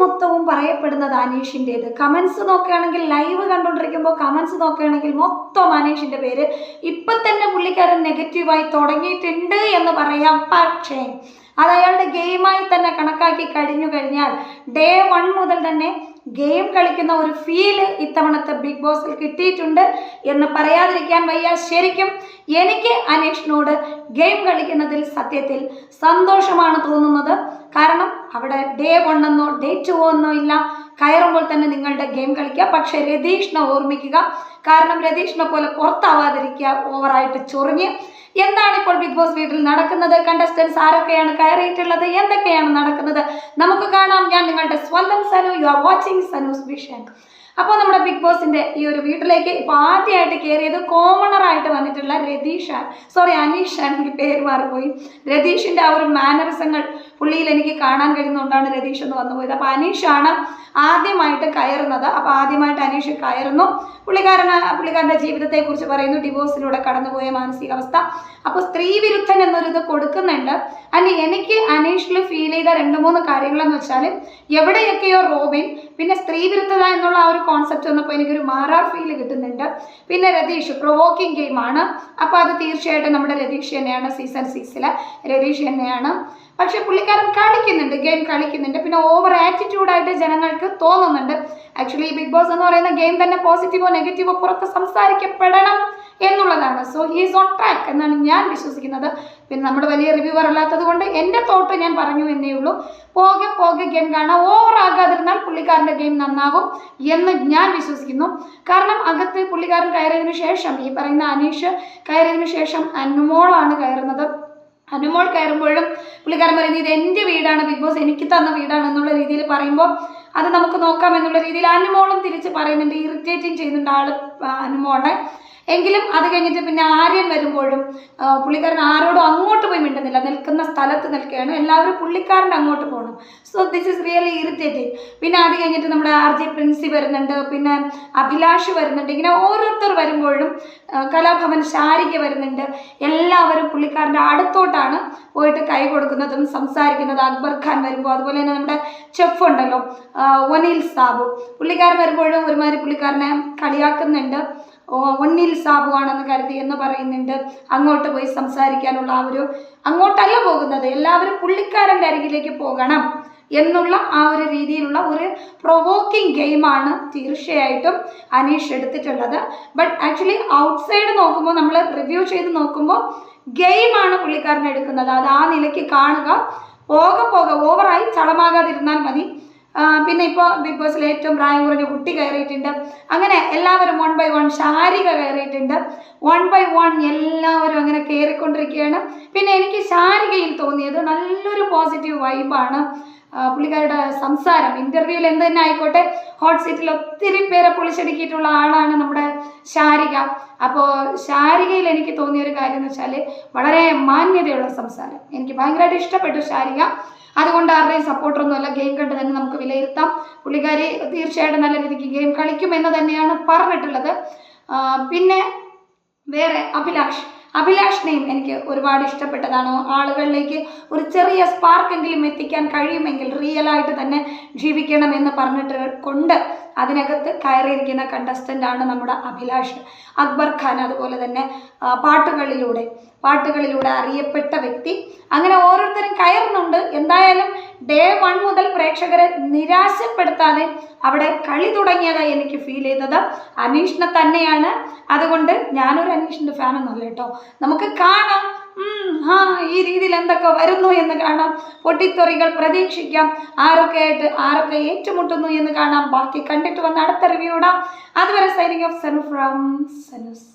മൊത്തവും പറയപ്പെടുന്നത് അനീഷിന്റേത് കമൻസ് നോക്കുകയാണെങ്കിൽ ലൈവ് കണ്ടുകൊണ്ടിരിക്കുമ്പോൾ കമൻസ് നോക്കുകയാണെങ്കിൽ മൊത്തം അനീഷിന്റെ പേര്. ഇപ്പം തന്നെ പുള്ളിക്കാരൻ നെഗറ്റീവായി തുടങ്ങിയിട്ടുണ്ട് എന്ന് പറയാം. പക്ഷേ അത് അയാളുടെ ഗെയിമായി തന്നെ കണക്കാക്കി കഴിഞ്ഞു കഴിഞ്ഞാൽ ഡേ വൺ മുതൽ തന്നെ ഗെയിം കളിക്കുന്ന ഒരു ഫീൽ ഇത്തവണത്തെ ബിഗ് ബോസിൽ കിട്ടിയിട്ടുണ്ട് എന്ന് പറയാതിരിക്കാൻ വയ്യ. ശരിക്കും എനിക്ക് അനീഷിനോട് ഗെയിം കളിക്കുന്നതിൽ സത്യത്തിൽ സന്തോഷമാണ് തോന്നുന്നത്. കാരണം അവിടെ ഡേ വൺ എന്നോ ഡേ ടു എന്നോ ഇല്ല. കയറുമ്പോൾ തന്നെ നിങ്ങളുടെ ഗെയിം കളിക്കുക. പക്ഷേ രതീഷിനെ ഓർമ്മിക്കുക. കാരണം രതീഷിനെ പോലെ പുറത്താവാതിരിക്കുക ഓവറായിട്ട് ചൊറിഞ്ഞ്. എന്താണ് ഇപ്പോൾ ബിഗ് ബോസ് വീട്ടിൽ നടക്കുന്നത്? കണ്ടസ്റ്റൻസ് ആരൊക്കെയാണ് കയറിയിട്ടുള്ളത്? എന്തൊക്കെയാണ് നടക്കുന്നത്? നമുക്ക് കാണാം. ഞാൻ നിങ്ങളുടെ സ്വന്തം Sanu. You are watching Sanu's vision അപ്പോൾ നമ്മുടെ ബിഗ് ബോസിന്റെ ഈ ഒരു വീട്ടിലേക്ക് ഇപ്പോൾ ആദ്യമായിട്ട് കയറിയത് കോമണർ ആയിട്ട് വന്നിട്ടുള്ള രതീഷ് സോറി അനീഷാൻ എനിക്ക് പേര് മാറിപ്പോയി. രതീഷിന്റെ ആ ഒരു മാനറിസങ്ങൾ പുള്ളിയിൽ എനിക്ക് കാണാൻ കഴിയുന്നതുകൊണ്ടാണ് രതീഷ് എന്ന് വന്നു പോയത്. അപ്പോൾ അനീഷാണ് ആദ്യമായിട്ട് കയറുന്നത്. അപ്പോൾ ആദ്യമായിട്ട് അനീഷ് കയറുന്നു. പുള്ളിക്കാരന് പുള്ളിക്കാരന്റെ ജീവിതത്തെക്കുറിച്ച് പറയുന്നു ഡിവോഴ്സിലൂടെ കടന്നുപോയ മാനസികാവസ്ഥ. അപ്പോൾ സ്ത്രീ വിരുദ്ധൻ എന്നൊരു ഇത് കൊടുക്കുന്നുണ്ട്. അനി എനിക്ക് അനീഷിൽ ഫീൽ ചെയ്ത രണ്ട് മൂന്ന് കാര്യങ്ങളെന്ന് വെച്ചാൽ എവിടെയൊക്കെയോ റോബിൻ പിന്നെ സ്ത്രീ വിരുദ്ധത എന്നുള്ള ആ ഒരു കോൺസെപ്റ്റ് വന്നപ്പോൾ എനിക്കൊരു മാറാർ ഫീൽ കിട്ടുന്നുണ്ട്. പിന്നെ രതീഷ് പ്രൊവോക്കിംഗ് ഗെയിമാണ് അപ്പോൾ അത് തീർച്ചയായിട്ടും നമ്മുടെ രതീഷ് തന്നെയാണ് സീസൺ സിക്സിലെ രതീഷ് തന്നെയാണ്. പക്ഷേ പുള്ളിക്കാരൻ കളിക്കുന്നുണ്ട് ഗെയിം കളിക്കുന്നുണ്ട്. പിന്നെ ഓവർ ആറ്റിറ്റ്യൂഡായിട്ട് ജനങ്ങൾക്ക് തോന്നുന്നുണ്ട്. ആക്ച്വലി ബിഗ് ബോസ് എന്ന് പറയുന്ന ഗെയിം തന്നെ പോസിറ്റീവോ നെഗറ്റീവോ പുറത്ത് സംസാരിക്കപ്പെടണം. എന്നുള്ളതാണ്. സോ ഹീസ് ഓൺ ട്രാക്ക് എന്നാണ് ഞാൻ വിശ്വസിക്കുന്നത്. പിന്നെ നമ്മൾ വലിയ റിവ്യൂവർ അല്ലാത്തത് കൊണ്ട് എന്റെ തോട്ട് ഞാൻ പറഞ്ഞു എന്നേ ഉള്ളൂ. പോകെ പോകെ ഗെയിം കാണാം. ഓവർ ആകാതിരുന്നാൽ പുള്ളിക്കാരന്റെ ഗെയിം നന്നാവും എന്ന് ഞാൻ വിശ്വസിക്കുന്നു. കാരണം അകത്ത് പുള്ളിക്കാരൻ കയറിയതിനു ശേഷം ഈ പറയുന്ന അനീഷ് കയറിയതിനു ശേഷം അനുമോളാണ് കയറുന്നത്. അനുമോൾ കയറുമ്പോഴും പുള്ളിക്കാരൻ പറയുന്നത് ഇത് എന്റെ വീടാണ് ബിഗ് ബോസ് എനിക്ക് തന്ന വീടാണ് എന്നുള്ള രീതിയിൽ പറയുമ്പോൾ അത് നമുക്ക് നോക്കാം എന്നുള്ള രീതിയിൽ അനുമോളും തിരിച്ച് പറയുന്നുണ്ട് ഇറിറ്റേറ്റിംഗ് ചെയ്യുന്നുണ്ട് ആൾ അനുമോളെ. എങ്കിലും അത് കഴിഞ്ഞിട്ട് പിന്നെ ആര്യൻ വരുമ്പോഴും പുള്ളിക്കാരൻ ആരോടും അങ്ങോട്ട് പോയി മിണ്ടുന്നില്ല. നിൽക്കുന്ന സ്ഥലത്ത് നിൽക്കുകയാണ്. എല്ലാവരും പുള്ളിക്കാരന്റെ അങ്ങോട്ട് പോകണം so this is really irritating പിന്നെ അത് കഴിഞ്ഞിട്ട് നമ്മുടെ ആർ ജെ പ്രിൻസി വരുന്നുണ്ട്. പിന്നെ അഭിലാഷ് വരുന്നുണ്ട്. ഇങ്ങനെ ഓരോരുത്തർ വരുമ്പോഴും കലാഭവൻ ശാരിക വരുന്നുണ്ട്. എല്ലാവരും പുള്ളിക്കാരന്റെ അടുത്തോട്ടാണ് പോയിട്ട് കൈ കൊടുക്കുന്നതും സംസാരിക്കുന്നത്. അക്ബർ ഖാൻ വരുമ്പോൾ അതുപോലെ തന്നെ നമ്മുടെ ചെഫ് ഉണ്ടല്ലോ ഒനിൽ സാബു. പുള്ളിക്കാരൻ വരുമ്പോഴും ഒരുമാതിരി പുള്ളിക്കാരനെ കളിയാക്കുന്നുണ്ട്. ഒന്നിൽ സാബുവാണെന്ന് കരുതി എന്ന് പറയുന്നുണ്ട്. അങ്ങോട്ട് പോയി സംസാരിക്കാനുള്ള ആ ഒരു അങ്ങോട്ടല്ല പോകുന്നത്. എല്ലാവരും പുള്ളിക്കാരന്റെ അരികിലേക്ക് പോകണം എന്നുള്ള ആ ഒരു രീതിയിലുള്ള ഒരു പ്രൊവോക്കിംഗ് ഗെയിമാണ് തീർച്ചയായിട്ടും അനീഷ് എടുത്തിട്ടുള്ളത്. ബട്ട് ആക്ച്വലി ഔട്ട്സൈഡ് നോക്കുമ്പോൾ നമ്മൾ റിവ്യൂ ചെയ്ത് നോക്കുമ്പോൾ ഗെയിമാണ് പുള്ളിക്കാരൻ എടുക്കുന്നത്. അത് ആ നിലയ്ക്ക് കാണുക പോകെ പോകെ ഓവറായി ചളമാകാതിരുന്നാൽ മതി. പിന്നെ ഇപ്പോൾ ബിഗ് ബോസിൽ ഏറ്റവും പ്രായം കുറഞ്ഞ കുട്ടി കയറിയിട്ടുണ്ട്. അങ്ങനെ എല്ലാവരും വൺ ബൈ വൺ ശാരിക കയറിയിട്ടുണ്ട്. വൺ ബൈ വൺ എല്ലാവരും അങ്ങനെ കയറിക്കൊണ്ടിരിക്കുകയാണ് പിന്നെ എനിക്ക് ശാരികയിൽ തോന്നിയത് നല്ലൊരു പോസിറ്റീവ് വൈബാണ് പുള്ളിക്കാരുടെ സംസാരം ഇന്റർവ്യൂവിൽ എന്ത് തന്നെ ആയിക്കോട്ടെ ഹോട്ട് സീറ്റിൽ ഒത്തിരി പേരെ പൊളിച്ചടുക്കിയിട്ടുള്ള ആളാണ് നമ്മുടെ ശാരിക. അപ്പോൾ ശാരികയിൽ എനിക്ക് തോന്നിയ ഒരു കാര്യം എന്ന് വെച്ചാൽ വളരെ മാന്യതയുള്ള സംസാരം. എനിക്ക് ഭയങ്കരമായിട്ട് ഇഷ്ടപ്പെട്ടു ശാരിക. അതുകൊണ്ട് ആരുടെയും സപ്പോർട്ടറൊന്നുമല്ല ഗെയിം കണ്ട് തന്നെ നമുക്ക് വിലയിരുത്താം. പുള്ളിക്കാരി തീർച്ചയായിട്ടും നല്ല രീതിക്ക് ഗെയിം കളിക്കുമെന്ന് തന്നെയാണ് പറഞ്ഞിട്ടുള്ളത്. പിന്നെ വേറെ അഭിലാഷ്. അഭിലാഷിനെയും എനിക്ക് ഒരുപാട് ഇഷ്ടപ്പെട്ടതാണ്. ആളുകളിലേക്ക് ഒരു ചെറിയ സ്പാർക്കെങ്കിലും എത്തിക്കാൻ കഴിയുമെങ്കിൽ റിയൽ ആയിട്ട് തന്നെ ജീവിക്കണം എന്ന് പറഞ്ഞിട്ട് കൊണ്ട് അതിനകത്ത് കയറിയിരിക്കുന്ന കണ്ടസ്റ്റന്റ് ആണ് നമ്മുടെ അഭിലാഷ്. അക്ബർ ഖാൻ അതുപോലെ തന്നെ പാട്ടുകളിലൂടെ പാട്ടുകളിലൂടെ അറിയപ്പെട്ട വ്യക്തി. അങ്ങനെ ഓരോരുത്തരും കയറുന്നുണ്ട്. എന്തായാലും ഡേ വൺ മുതൽ പ്രേക്ഷകരെ നിരാശപ്പെടുത്താതെ അവിടെ കളി തുടങ്ങിയതായി എനിക്ക് ഫീൽ ചെയ്തത്. അനീഷിനെ തന്നെയാണ്. അതുകൊണ്ട് ഞാനൊരു അനീഷിന്റെ ഫാനൊന്നുമല്ല കേട്ടോ. നമുക്ക് കാണാം. ആ ഈ രീതിയിൽ എന്തൊക്കെ വരുന്നു എന്ന് കാണാം. പൊട്ടിത്തെറികൾ പ്രതീക്ഷിക്കാം. ആരൊക്കെ ആയിട്ട് ആരൊക്കെ ഏറ്റുമുട്ടുന്നു എന്ന് കാണാം. ബാക്കി കണ്ടിട്ട് വന്ന് അടുത്ത റിവ്യൂ ഇടാം. അതുവരെ signing off Sanu from Sanu's